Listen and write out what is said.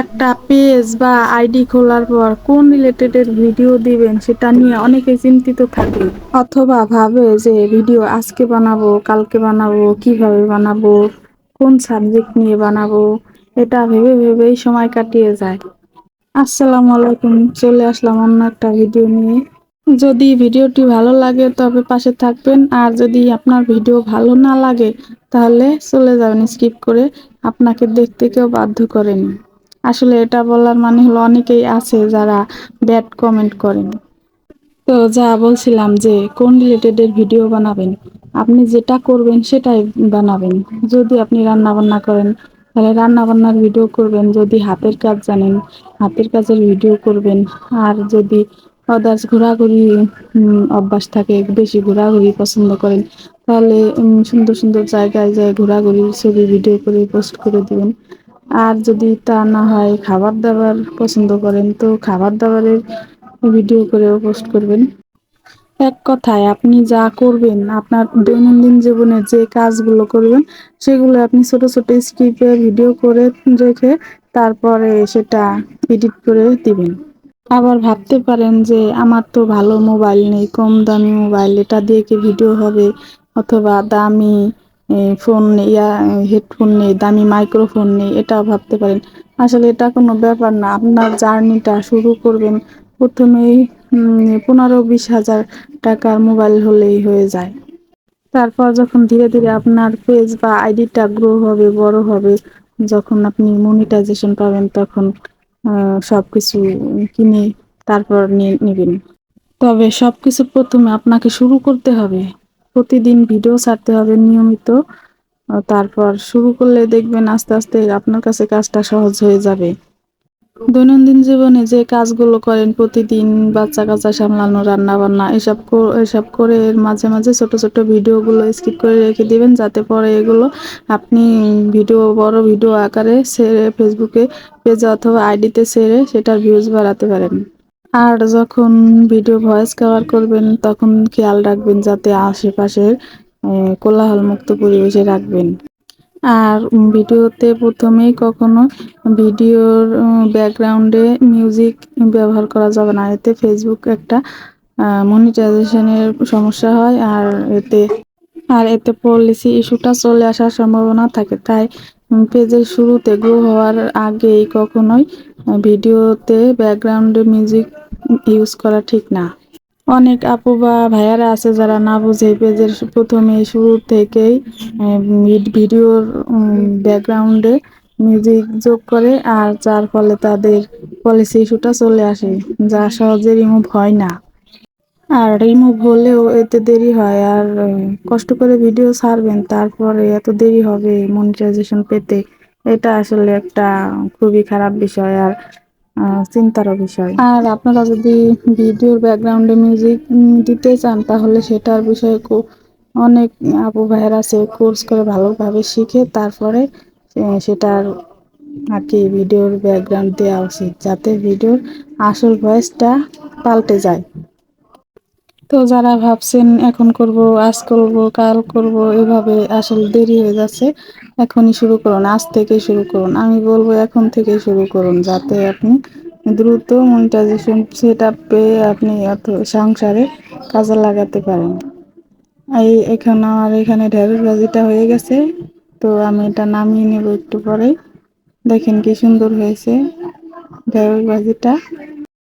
একটা পেজ বা আইডি খোলার পর কোন রিলেটেডের ভিডিও দিবেন সেটা নিয়ে অনেকে চিন্তিত থাকে। অথবা ভাবে যে ভিডিও আজকে বানাবো, কালকে বানাবো, কীভাবে বানাবো, কোন সাবজেক্ট নিয়ে বানাবো, এটা ভেবে ভেবেই সময় কাটিয়ে যায়। আসসালামু আলাইকুম, চলে আসলাম অন্য একটা ভিডিও নিয়ে। যদি ভিডিওটি ভালো লাগে তবে পাশে থাকবেন, আর যদি আপনার ভিডিও ভালো না লাগে তাহলে চলে যাবেন স্কিপ করে, আপনাকে দেখতে কেউ বাধ্য করেন। আসলে এটা বলার মানে হলো অনেকেই আছে যারা ব্যাড কমেন্ট করেন। তো যা বলছিলাম যে, কোন রিলেটেডের ভিডিও বানাবেন? আপনি যেটা করবেন সেটাই বানাবেন। যদি আপনি রান্না বান্না করেন, তাহলে রান্না বান্নার ভিডিও করবেন। যদি হাতের কাজ জানেন, হাতের কাজের ভিডিও করবেন। আর যদি আদার্স ঘোরাঘুরি অভ্যাস থাকে, বেশি ঘোরাঘুরি পছন্দ করেন, তাহলে সুন্দর সুন্দর জায়গায় যায় ঘোরাঘুরির ছবি ভিডিও করে পোস্ট করে দিবেন। আর যদি তা না হয় খাবার দাবার পছন্দ করেন, তো খাবার দাবারের ভিডিও করেও পোস্ট করবেন। এক কথায়, আপনি যা করবেন, আপনার দৈনন্দিন জীবনে যে কাজগুলো করবেন, সেগুলো আপনি ছোট ছোট স্ক্রিপ্টে ভিডিও করে রেখে তারপরে সেটা এডিট করে দিবেন। আবার ভাবতে পারেন যে, আমার তো ভালো মোবাইল নেই, কম দামি মোবাইল, এটা দিয়ে কি ভিডিও হবে? অথবা দামি ফোন ইয়া, হেডফোন নেই, দামি মাইক্রোফোন নেই এটাও ভাবতে পারেন। আসলে এটা কোনো ব্যাপার না, আপনার জার্নিটা শুরু করবেন প্রথমেই পনেরো বিশ হাজার টাকার মোবাইল হলেই হয়ে যায়। তারপর যখন ধীরে ধীরে আপনার পেজ বা আইডিটা গ্রো হবে, বড় হবে, যখন আপনি মনিটাইজেশন পাবেন, তখন সব কিছু কিনে তারপর নিয়ে নেবেন। তবে সব কিছু প্রথমে আপনাকে শুরু করতে হবে। প্রতিদিন ভিডিও ছাড়তে হবে নিয়মিত। তারপর শুরু করলে দেখবেন আস্তে আস্তে আপনার কাছে কাজটা সহজ হয়ে যাবে। দৈনন্দিন জীবনে যে কাজগুলো করেন প্রতিদিন বাচ্চা কাচ্চা সামলানো রান্না বান্না এসব এসব করে মাঝে মাঝে ছোট ছোট ভিডিওগুলো স্কিপ করে রেখে দিবেন যাতে পরে এগুলো আপনি ভিডিও, বড় ভিডিও আকারে সেরে ফেসবুকে পেজে অথবা আইডিতে সেরে সেটার ভিউজ বাড়াতে পারেন। আর যখন ভিডিও ভয়েস কভার করবেন, তখন খেয়াল রাখবেন যাতে আশেপাশের কোলাহল মুক্ত পরিবেশে রাখবেন। আর ভিডিওতে প্রথমেই কখনো ভিডিওর ব্যাকগ্রাউন্ডে মিউজিক ব্যবহার করা যাবে না। এতে ফেসবুক একটা মনিটাইজেশনের সমস্যা হয়। আর এতে আর এতে পলিসি ইস্যুটা চলে আসার সম্ভাবনা থাকে। তাই পেজের শুরুতে গ্রো হওয়ার আগেই কখনোই ভিডিওতে ব্যাকগ্রাউন্ডে মিউজিক ইউজ করা ঠিক না। অনেক আপু বা ভাইয়ারা আছে যারা না বুঝে পেজের প্রথমে শুরু থেকেই ভিডিওর ব্যাকগ্রাউন্ডে মিউজিক যোগ করে আর যার ফলে তাদের পলিসি ইস্যুটা চলে আসে, যা সহজে রিমুভ হয় না। আর রিমুভ হলেও এতে দেরি হয় আর কষ্ট করে ভিডিও ছাড়বেন, তারপরে এত দেরি হবে মনিটাইজেশন পেতে। এটা আসলে একটা খুবই খারাপ বিষয় আর চিন্তারও বিষয়। আর আপনারা যদি ভিডিওর ব্যাকগ্রাউন্ডে মিউজিক দিতে চান, তাহলে সেটার বিষয়ে অনেক আপু ভাইয়ের আছে কোর্স করে ভালোভাবে শিখে তারপরে সেটার আর কি ভিডিওর ব্যাকগ্রাউন্ড দেওয়া উচিত, যাতে ভিডিওর আসল ভয়েসটা পাল্টে যায়। তো যারা ভাবছেন এখন করব, আজ করব, কাল করব, এভাবে আসলে দেরি হয়ে যাচ্ছে, এখনই শুরু করুন, আজ থেকে শুরু করুন। আমি বলব এখন থেকে শুরু করুন, যাতে আপনি দ্রুত মনিটাইজেশন সেট আপ পেয়ে আপনি অত সংসারে কাজে লাগাতে পারেন। এই এখানে আমার এখানে ঢেঁড়স ভাজিটা হয়ে গেছে, তো আমি এটা নামিয়ে নেব একটু পরে। দেখেন কি সুন্দর হয়েছে ঢেঁড়স ভাজিটা